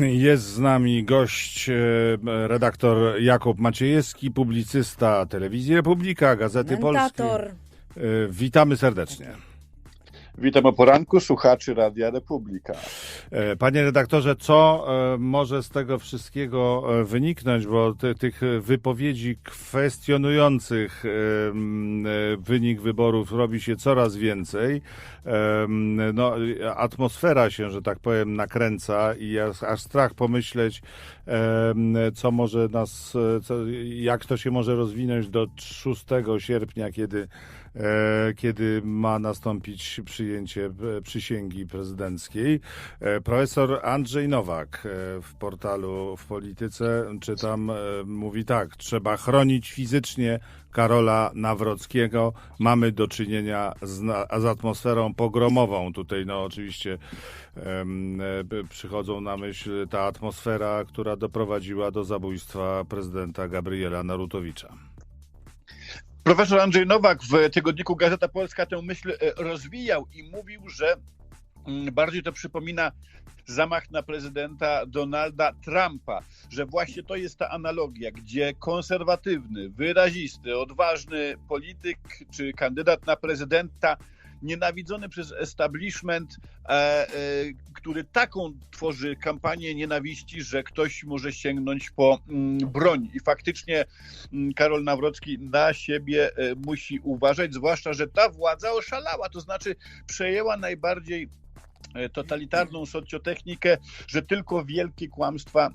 Jest z nami gość, e, redaktor Jakub Maciejewski, publicysta Telewizji Republika, Gazety Polskiej. E, Witamy serdecznie. Witam o poranku słuchaczy Radia Republika. E, panie redaktorze, co e, może z tego wszystkiego e, wyniknąć, bo ty, tych wypowiedzi kwestionujących wynik wyborów robi się coraz więcej. No, atmosfera się, że tak powiem, nakręca i aż strach pomyśleć, co może nas, co, jak to się może rozwinąć do 6 sierpnia, kiedy kiedy ma nastąpić przyjęcie e, przysięgi prezydenckiej. E, profesor Andrzej Nowak w portalu w Polityce czytam, mówi tak, trzeba chronić fizycznie Karola Nawrockiego. Mamy do czynienia z, z atmosferą pogromową. Tutaj no oczywiście przychodzą na myśl ta atmosfera, która doprowadziła do zabójstwa prezydenta Gabriela Narutowicza. Profesor Andrzej Nowak w tygodniku Gazeta Polska tę myśl e, rozwijał i mówił, że mm, bardziej to przypomina zamach na prezydenta Donalda Trumpa, że właśnie to jest ta analogia, gdzie konserwatywny, wyrazisty, odważny polityk czy kandydat na prezydenta nienawidzony przez establishment, e, e, który taką tworzy kampanię nienawiści, że ktoś może sięgnąć po mm, broń. I faktycznie mm, Karol Nawrocki na siebie e, musi uważać, zwłaszcza, że ta władza oszalała, to znaczy przejęła najbardziej totalitarną socjotechnikę, że tylko wielkie kłamstwa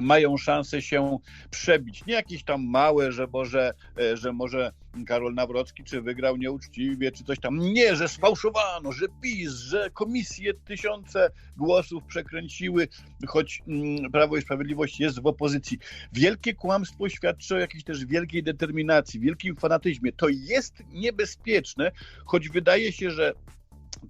mają szansę się przebić. Nie jakieś tam małe, że może, e, że może Karol Nawrocki czy wygrał nieuczciwie, czy coś tam. Nie, że sfałszowano, że PiS, że komisje tysiące głosów przekręciły, choć mm, Prawo i Sprawiedliwość jest w opozycji. Wielkie kłamstwo świadczy o jakiejś też wielkiej determinacji, wielkim fanatyzmie. To jest niebezpieczne, choć wydaje się, że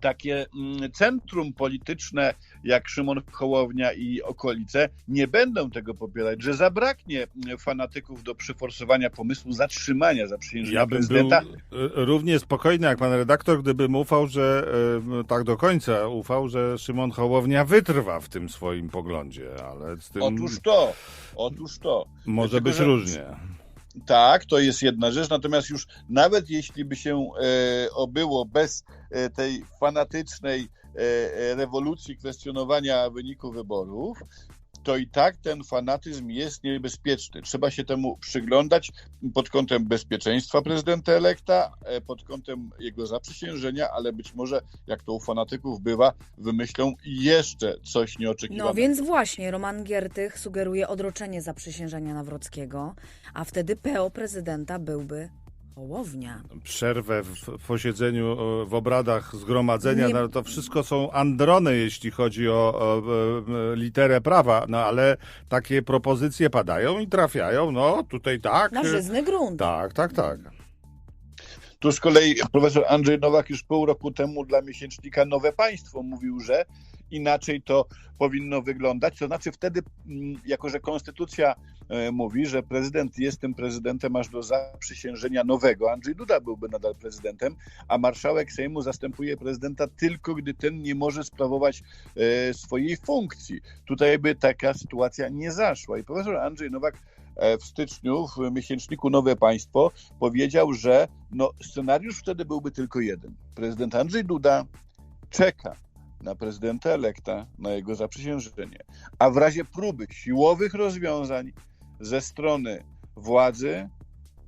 takie mm, centrum polityczne jak Szymon Hołownia i okolice nie będą tego popierać, że zabraknie fanatyków do przeforsowania pomysłu zatrzymania zaprzysiężenia ja bym prezydenta. Był e, równie spokojny jak pan redaktor, gdybym ufał, że e, tak do końca ufał, że Szymon Hołownia wytrwa w tym swoim poglądzie, ale z tym... Otóż to, otóż to. Może Tylko, być różnie. Tak, to jest jedna rzecz, natomiast już nawet jeśli by się e, obyło bez e, tej fanatycznej e, rewolucji kwestionowania wyniku wyborów, to i tak ten fanatyzm jest niebezpieczny. Trzeba się temu przyglądać pod kątem bezpieczeństwa prezydenta elekta, e, pod kątem jego zaprzysiężenia, ale być może, jak to u fanatyków bywa, wymyślą jeszcze coś nieoczekiwanego. No więc właśnie, Roman Giertych sugeruje odroczenie zaprzysiężenia Nawrockiego, a wtedy PO prezydenta byłby Hołownia. Przerwę w posiedzeniu, w obradach zgromadzenia, Nie... no to wszystko są androny, jeśli chodzi o, o, o, literę prawa, no ale takie propozycje padają i trafiają, no tutaj tak. Na żyzny grunt. Tak, tak, tak. Tu z kolei profesor Andrzej Nowak już pół roku temu dla miesięcznika Nowe Państwo mówił, że inaczej to powinno wyglądać. To znaczy wtedy, mm, jako że konstytucja e, mówi, że prezydent jest tym prezydentem aż do zaprzysiężenia nowego, Andrzej Duda byłby nadal prezydentem, a marszałek Sejmu zastępuje prezydenta tylko, gdy ten nie może sprawować e, swojej funkcji. Tutaj by taka sytuacja nie zaszła. I profesor Andrzej Nowak w styczniu w miesięczniku Nowe Państwo powiedział, że no, scenariusz wtedy byłby tylko jeden. Prezydent Andrzej Duda czeka na prezydenta elekta, na jego zaprzysiężenie. A w razie próby siłowych rozwiązań ze strony władzy,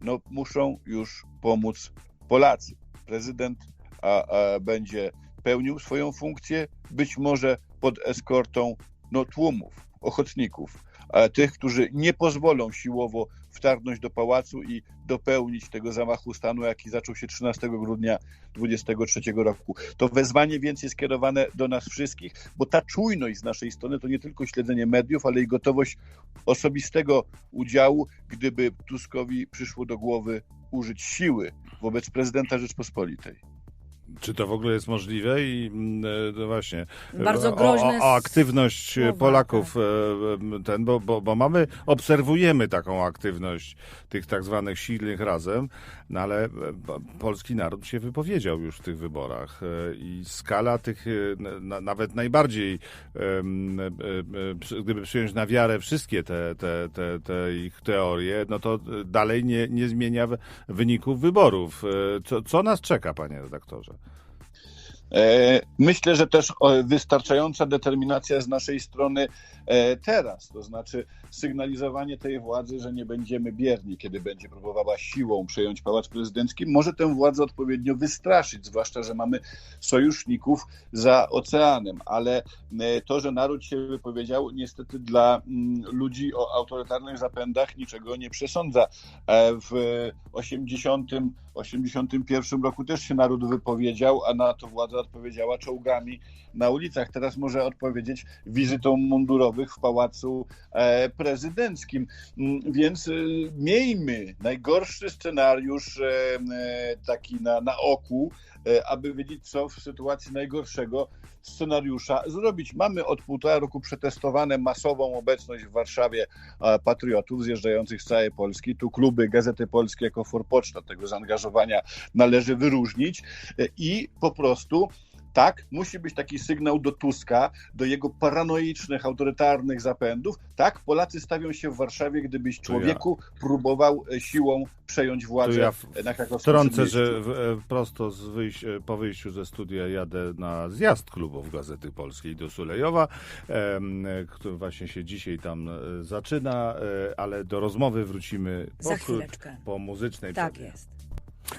no, muszą już pomóc Polacy. Prezydent a, a będzie pełnił swoją funkcję, być może pod eskortą no, tłumów, ochotników, tych, którzy nie pozwolą siłowo wtargnąć do pałacu i dopełnić tego zamachu stanu, jaki zaczął się 13 grudnia 2023 roku. To wezwanie więc jest skierowane do nas wszystkich, bo ta czujność z naszej strony to nie tylko śledzenie mediów, ale i gotowość osobistego udziału, gdyby Tuskowi przyszło do głowy użyć siły wobec prezydenta Rzeczpospolitej. Czy to w ogóle jest możliwe i mm, no właśnie. Bardzo o, groźne o, o aktywność słowa, Polaków tak. e, ten, bo, bo, bo mamy, obserwujemy taką aktywność tych tak zwanych silnych razem, no ale e, polski naród się wypowiedział już w tych wyborach e, i skala tych e, na, nawet najbardziej, e, e, gdyby przyjąć na wiarę wszystkie te, te, te, te ich teorie, no to e, dalej nie, nie zmienia wyników wyborów. E, Co, co nas czeka, panie redaktorze? E, Myślę, że też o, wystarczająca determinacja z naszej strony e, teraz, to znaczy sygnalizowanie tej władzy, że nie będziemy bierni, kiedy będzie próbowała siłą przejąć pałac prezydencki, może tę władzę odpowiednio wystraszyć, zwłaszcza, że mamy sojuszników za oceanem, ale e, to, że naród się wypowiedział, niestety dla mm, ludzi o autorytarnych zapędach niczego nie przesądza. E, W 80, 81 roku też się naród wypowiedział, a na to władza odpowiedziała czołgami na ulicach. Teraz może odpowiedzieć wizytą mundurowych w pałacu e, prezydenckim. Mm, Więc e, miejmy najgorszy scenariusz e, taki na, na oku, aby wiedzieć, co w sytuacji najgorszego scenariusza zrobić. Mamy od półtora roku przetestowane masową obecność w Warszawie patriotów zjeżdżających z całej Polski. Tu kluby Gazety Polskie jako forpoczta tego zaangażowania należy wyróżnić i po prostu tak, musi być taki sygnał do Tuska, do jego paranoicznych, autorytarnych zapędów. Tak, Polacy stawią się w Warszawie, gdybyś To ja- człowieku próbował e, siłą przejąć To władzę ja w- na krakowskim Wtrącę, Przedmieściu. że w, e, prosto z wyjś, e, po wyjściu ze studia jadę na zjazd klubów Gazety Polskiej do Sulejowa, em, który właśnie się dzisiaj tam zaczyna, ale do rozmowy wrócimy Za po, chwileczkę. po muzycznej Tak przerwie. jest.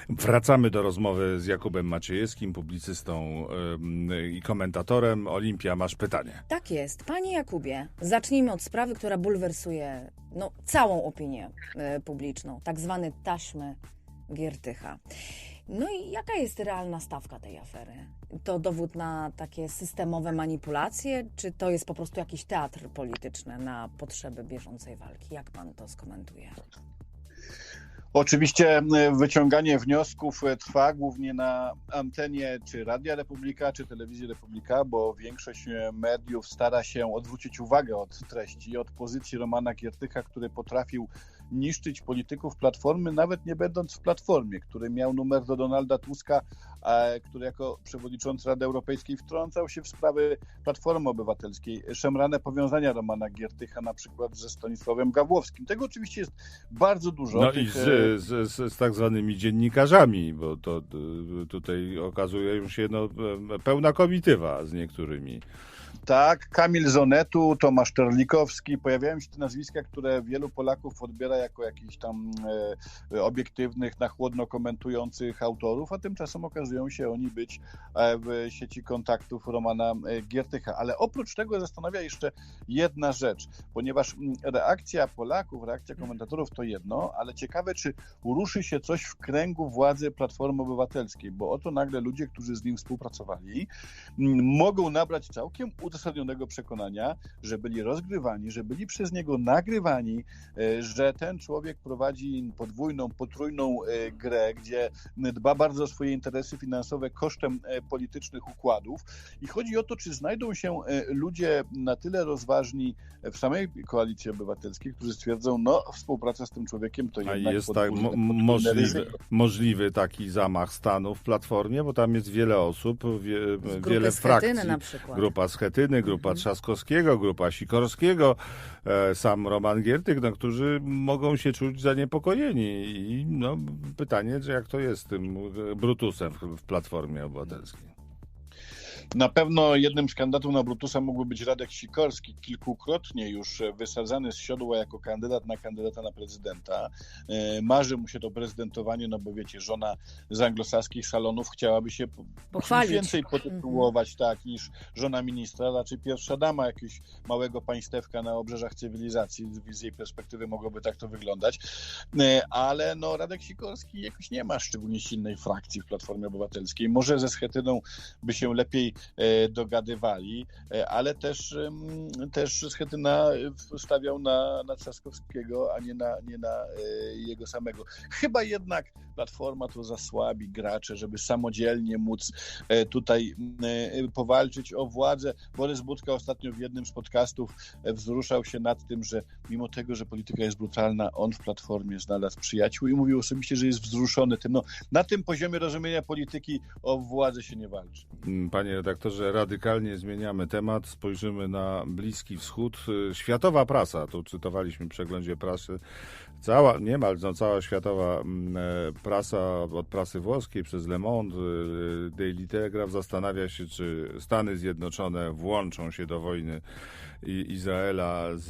Wracamy do rozmowy z Jakubem Maciejewskim, publicystą i komentatorem. Olimpia, masz pytanie. Tak jest. Panie Jakubie, zacznijmy od sprawy, która bulwersuje no, całą opinię e, publiczną, tak zwany taśmy Giertycha. No i jaka jest realna stawka tej afery? To dowód na takie systemowe manipulacje, czy to jest po prostu jakiś teatr polityczny na potrzeby bieżącej walki? Jak pan to skomentuje? Oczywiście wyciąganie wniosków e, trwa głównie na antenie czy Radia Republika, czy Telewizji Republika, bo większość e, mediów stara się odwrócić uwagę od treści, od pozycji Romana Giertycha, który potrafił niszczyć polityków Platformy, nawet nie będąc w Platformie, który miał numer do Donalda Tuska, e, który jako przewodniczący Rady Europejskiej wtrącał się w sprawy Platformy Obywatelskiej. Szemrane powiązania Romana Giertycha na przykład ze Stanisławem Gawłowskim. Tego oczywiście jest bardzo dużo. No Tych, i e, z, z, z, z tak zwanymi dziennikarzami, bo to e, tutaj okazuje się no, e, pełna komitywa z niektórymi. Tak, Kamil Zonetu, Tomasz Terlikowski. Pojawiają się te nazwiska, które wielu Polaków odbiera jako jakichś tam e, obiektywnych, na chłodno komentujących autorów, a tymczasem okazują się oni być e, w sieci kontaktów Romana e, Giertycha. Ale oprócz tego zastanawia jeszcze jedna rzecz, ponieważ reakcja Polaków, reakcja komentatorów to jedno, ale ciekawe, czy uruszy się coś w kręgu władzy Platformy Obywatelskiej, bo oto nagle ludzie, którzy z nim współpracowali, mogą nabrać całkiem uzasadnionego przekonania, że byli rozgrywani, że byli przez niego nagrywani, e, że ten człowiek prowadzi podwójną, potrójną e, grę, gdzie dba bardzo o swoje interesy finansowe kosztem e, politycznych układów. I chodzi o to, czy znajdą się ludzie na tyle rozważni w samej koalicji obywatelskiej, którzy stwierdzą, no współpraca z tym człowiekiem to A jednak jest tak podwójne- mo- podwójne możliwy, ryzyko. możliwy taki zamach stanu w Platformie, bo tam jest wiele osób, wie, Z wiele frakcji. na przykład. Grupa Schetyny, grupa Mhm. Trzaskowskiego, grupa Sikorskiego, e, sam Roman Giertych, no, którzy mogą się czuć zaniepokojeni. I no, pytanie, że jak to jest z tym e, Brutusem w Platformie Obywatelskiej. Na pewno jednym z kandydatów na Brutusa mógłby być Radek Sikorski, kilkukrotnie już wysadzany z siodła jako kandydat na kandydata na prezydenta. E, Marzy mu się to prezydentowanie, no bo wiecie, żona z anglosaskich salonów chciałaby się po- Pochwalić. więcej potytułować tak niż żona ministra, raczej pierwsza dama jakiegoś małego państewka na obrzeżach cywilizacji. Z jej perspektywy mogłoby tak to wyglądać. E, Ale no Radek Sikorski jakoś nie ma szczególnie silnej frakcji w Platformie Obywatelskiej. Może ze Schetyną by się lepiej dogadywali, e, ale też, też Schetyna e, stawiał na, na Trzaskowskiego, a nie na, nie na e, jego samego. Chyba jednak Platforma to za słabi gracze, żeby samodzielnie móc e, tutaj e, powalczyć o władzę. Borys Budka ostatnio w jednym z podcastów e, wzruszał się nad tym, że mimo tego, że polityka jest brutalna, on w Platformie znalazł przyjaciół i mówił osobiście, że jest wzruszony tym. No, na tym poziomie rozumienia polityki o władzę się nie walczy. Mm, Panie redaktorze, radykalnie zmieniamy temat. Spojrzymy na Bliski Wschód. Y, Światowa prasa, tu cytowaliśmy w przeglądzie prasy, cała, niemal no, cała światowa mm, e, prasa, od prasy włoskiej przez Le Monde, y, Daily Telegraph zastanawia się, czy Stany Zjednoczone włączą się do wojny Izraela z,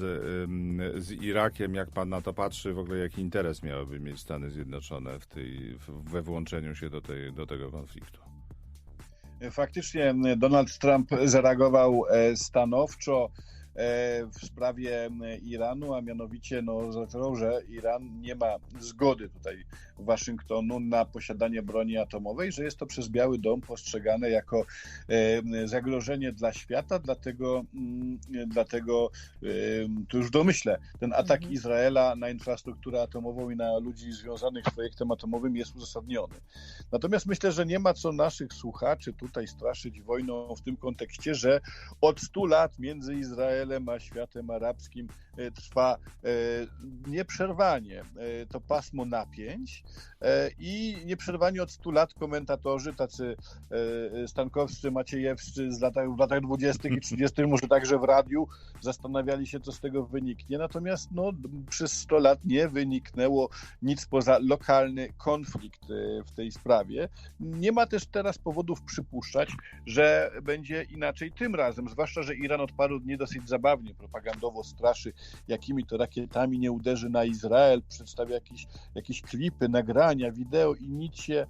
z Irakiem. Jak pan na to patrzy, w ogóle jaki interes miałyby mieć Stany Zjednoczone w tej, we włączeniu się do, tej, do tego konfliktu? Faktycznie Donald Trump zareagował e, stanowczo w sprawie Iranu, a mianowicie no, zaczął, że Iran nie ma zgody tutaj Waszyngtonu na posiadanie broni atomowej, że jest to przez Biały Dom postrzegane jako e, zagrożenie dla świata, dlatego, dlatego e, tu już domyślę, ten atak Mhm. Izraela na infrastrukturę atomową i na ludzi związanych z projektem atomowym jest uzasadniony. Natomiast myślę, że nie ma co naszych słuchaczy tutaj straszyć wojną w tym kontekście, że od 100 lat między Izraelem a światem arabskim e, trwa e, nieprzerwanie e, to pasmo napięć i nieprzerwanie od 100 lat komentatorzy tacy stankowscy, maciejewscy z latach, w latach 20. i 30. może także w radiu zastanawiali się, co z tego wyniknie. Natomiast no, przez 100 lat nie wyniknęło nic poza lokalny konflikt w tej sprawie. Nie ma też teraz powodów przypuszczać, że będzie inaczej tym razem, zwłaszcza, że Iran od paru dni dosyć zabawnie propagandowo straszy, jakimi to rakietami nie uderzy na Izrael, przedstawia jakieś, jakieś klipy, nagrania, wideo i nic się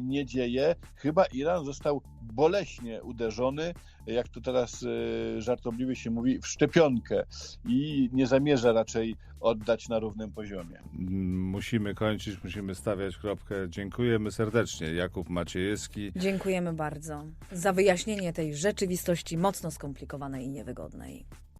nie dzieje. Chyba Iran został boleśnie uderzony, jak to teraz e, żartobliwie się mówi, w szczepionkę i nie zamierza raczej oddać na równym poziomie. Musimy kończyć, musimy stawiać kropkę. Dziękujemy serdecznie. Jakub Maciejewski. Dziękujemy bardzo za wyjaśnienie tej rzeczywistości mocno skomplikowanej i niewygodnej.